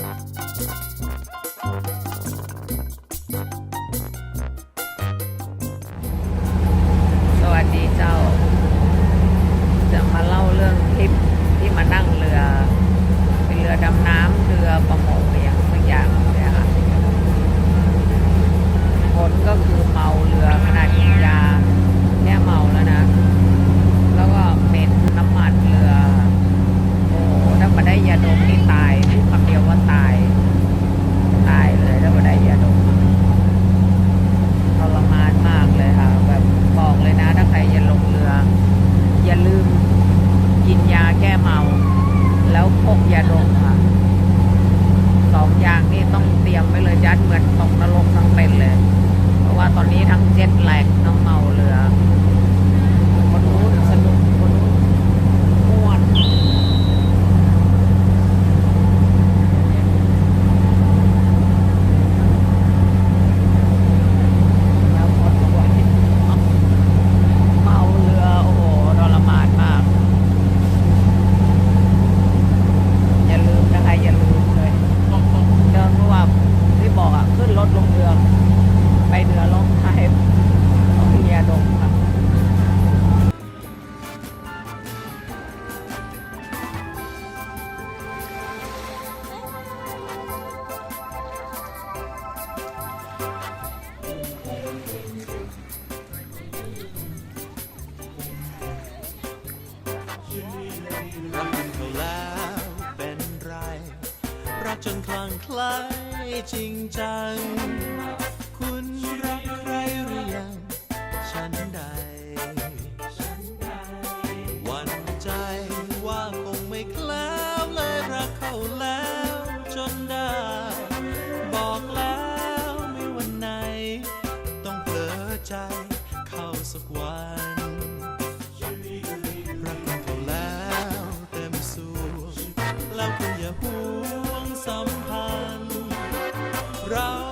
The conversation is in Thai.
สวัสดีเจ้า จะมาเล่าเรื่องทริปที่มานั่งเรือ เป็นเรือดำน้ำเรือประมงอะไรอย่างสักอย่างเนี่ยค่ะผลก็คือเมาเรือขนาดกินยาแค่เมาแล้วนะ แล้วก็เหม็นน้ำมันเรือ โอ้โหถ้ามาได้ยาดม รักกันเขาแล้วเป็นไร รักจนคลั่งไคล้จริงจัง คุณรักใครหรือยัง ฉันใด วันใจว่าคงไม่แคล้วเลยรักเขาแล้วจนได้ สักวันรักเราขาแล้วเต็มสูงแล้วคุณอย่าห่วงสัมพันธ์เรา